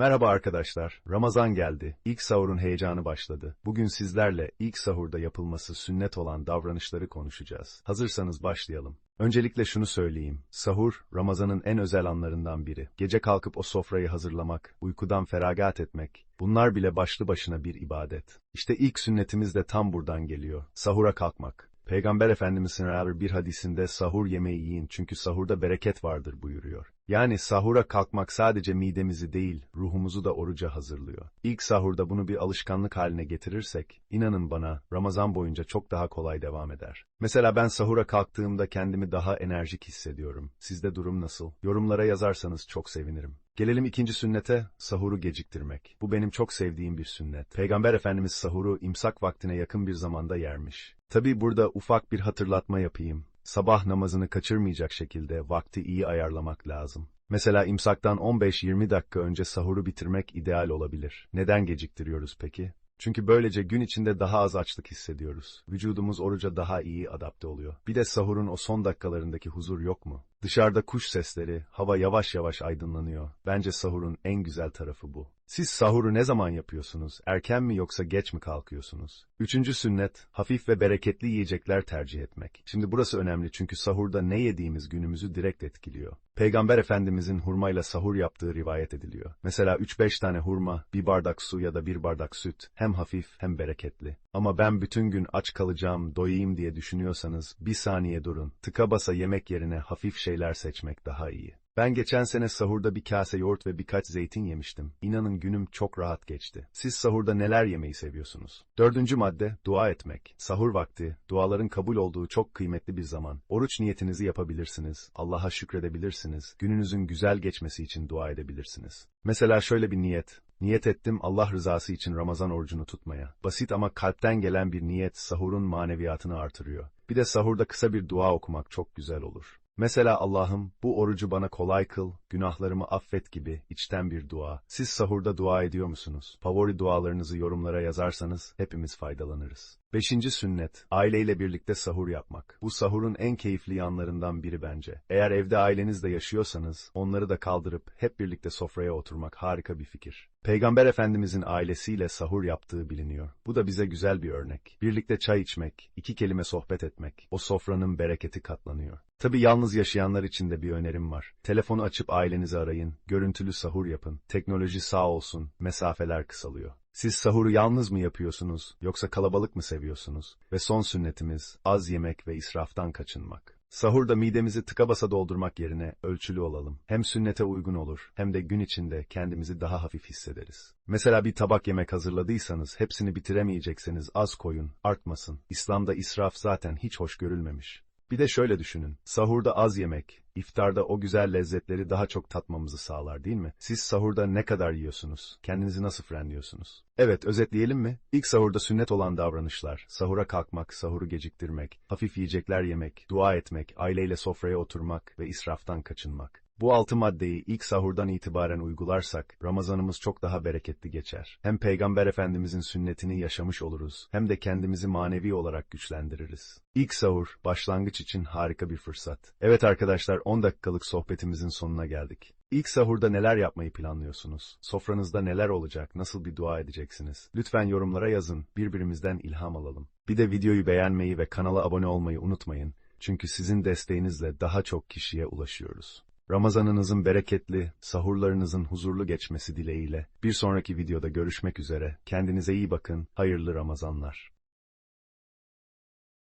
Merhaba arkadaşlar, Ramazan geldi. İlk sahurun heyecanı başladı. Bugün sizlerle ilk sahurda yapılması sünnet olan davranışları konuşacağız. Hazırsanız başlayalım. Öncelikle şunu söyleyeyim. Sahur, Ramazan'ın en özel anlarından biri. Gece kalkıp o sofrayı hazırlamak, uykudan feragat etmek, bunlar bile başlı başına bir ibadet. İşte ilk sünnetimiz de tam buradan geliyor. Sahura kalkmak. Peygamber Efendimiz'in bir hadisinde sahur yemeği yiyin çünkü sahurda bereket vardır buyuruyor. Yani sahura kalkmak sadece midemizi değil, ruhumuzu da oruca hazırlıyor. İlk sahurda bunu bir alışkanlık haline getirirsek, inanın bana, Ramazan boyunca çok daha kolay devam eder. Mesela ben sahura kalktığımda kendimi daha enerjik hissediyorum. Sizde durum nasıl? Yorumlara yazarsanız çok sevinirim. Gelelim ikinci sünnete, sahuru geciktirmek. Bu benim çok sevdiğim bir sünnet. Peygamber Efendimiz sahuru imsak vaktine yakın bir zamanda yermiş. Tabi burada ufak bir hatırlatma yapayım. Sabah namazını kaçırmayacak şekilde vakti iyi ayarlamak lazım. Mesela imsaktan 15-20 dakika önce sahuru bitirmek ideal olabilir. Neden geciktiriyoruz peki? Çünkü böylece gün içinde daha az açlık hissediyoruz. Vücudumuz oruca daha iyi adapte oluyor. Bir de sahurun o son dakikalarındaki huzur yok mu? Dışarıda kuş sesleri, hava yavaş yavaş aydınlanıyor. Bence sahurun en güzel tarafı bu. Siz sahuru ne zaman yapıyorsunuz? Erken mi yoksa geç mi kalkıyorsunuz? Üçüncü sünnet, hafif ve bereketli yiyecekler tercih etmek. Şimdi burası önemli çünkü sahurda ne yediğimiz günümüzü direkt etkiliyor. Peygamber Efendimizin hurmayla sahur yaptığı rivayet ediliyor. Mesela 3-5 tane hurma, bir bardak su ya da bir bardak süt. Hem hafif hem bereketli. Ama ben bütün gün aç kalacağım, doyayım diye düşünüyorsanız bir saniye durun. Tıka basa yemek yerine hafif şeyler seçmek daha iyi. Ben geçen sene sahurda bir kase yoğurt ve birkaç zeytin yemiştim. İnanın günüm çok rahat geçti. Siz sahurda neler yemeyi seviyorsunuz? Dördüncü madde, dua etmek. Sahur vakti, duaların kabul olduğu çok kıymetli bir zaman. Oruç niyetinizi yapabilirsiniz, Allah'a şükredebilirsiniz, gününüzün güzel geçmesi için dua edebilirsiniz. Mesela şöyle bir niyet, Niyet ettim Allah rızası için Ramazan orucunu tutmaya. Basit ama kalpten gelen bir niyet sahurun maneviyatını artırıyor. Bir de sahurda kısa bir dua okumak çok güzel olur. Mesela Allah'ım bu orucu bana kolay kıl, günahlarımı affet gibi içten bir dua. Siz sahurda dua ediyor musunuz? Favori dualarınızı yorumlara yazarsanız hepimiz faydalanırız. Beşinci sünnet, aileyle birlikte sahur yapmak. Bu sahurun en keyifli yanlarından biri bence. Eğer evde ailenizle yaşıyorsanız, onları da kaldırıp hep birlikte sofraya oturmak harika bir fikir. Peygamber Efendimizin ailesiyle sahur yaptığı biliniyor. Bu da bize güzel bir örnek. Birlikte çay içmek, iki kelime sohbet etmek, o sofranın bereketi katlanıyor. Tabi yalnız yaşayanlar için de bir önerim var. Telefonu açıp ailenizi arayın, görüntülü sahur yapın. Teknoloji sağ olsun, mesafeler kısalıyor. Siz sahuru yalnız mı yapıyorsunuz, yoksa kalabalık mı seviyorsunuz? Ve son sünnetimiz, az yemek ve israftan kaçınmak. Sahurda midemizi tıka basa doldurmak yerine ölçülü olalım. Hem sünnete uygun olur, hem de gün içinde kendimizi daha hafif hissederiz. Mesela bir tabak yemek hazırladıysanız, hepsini bitiremeyecekseniz az koyun, artmasın. İslam'da israf zaten hiç hoş görülmemiş. Bir de şöyle düşünün, sahurda az yemek, iftarda o güzel lezzetleri daha çok tatmamızı sağlar değil mi? Siz sahurda ne kadar yiyorsunuz? Kendinizi nasıl frenliyorsunuz? Evet, özetleyelim mi? İlk sahurda sünnet olan davranışlar, sahura kalkmak, sahuru geciktirmek, hafif yiyecekler yemek, dua etmek, aileyle sofraya oturmak ve israftan kaçınmak. Bu altı maddeyi ilk sahurdan itibaren uygularsak, Ramazanımız çok daha bereketli geçer. Hem Peygamber Efendimizin sünnetini yaşamış oluruz, hem de kendimizi manevi olarak güçlendiririz. İlk sahur, başlangıç için harika bir fırsat. Evet arkadaşlar, 10 dakikalık sohbetimizin sonuna geldik. İlk sahurda neler yapmayı planlıyorsunuz? Sofranızda neler olacak? Nasıl bir dua edeceksiniz? Lütfen yorumlara yazın, birbirimizden ilham alalım. Bir de videoyu beğenmeyi ve kanala abone olmayı unutmayın. Çünkü sizin desteğinizle daha çok kişiye ulaşıyoruz. Ramazanınızın bereketli, sahurlarınızın huzurlu geçmesi dileğiyle bir sonraki videoda görüşmek üzere. Kendinize iyi bakın, hayırlı Ramazanlar.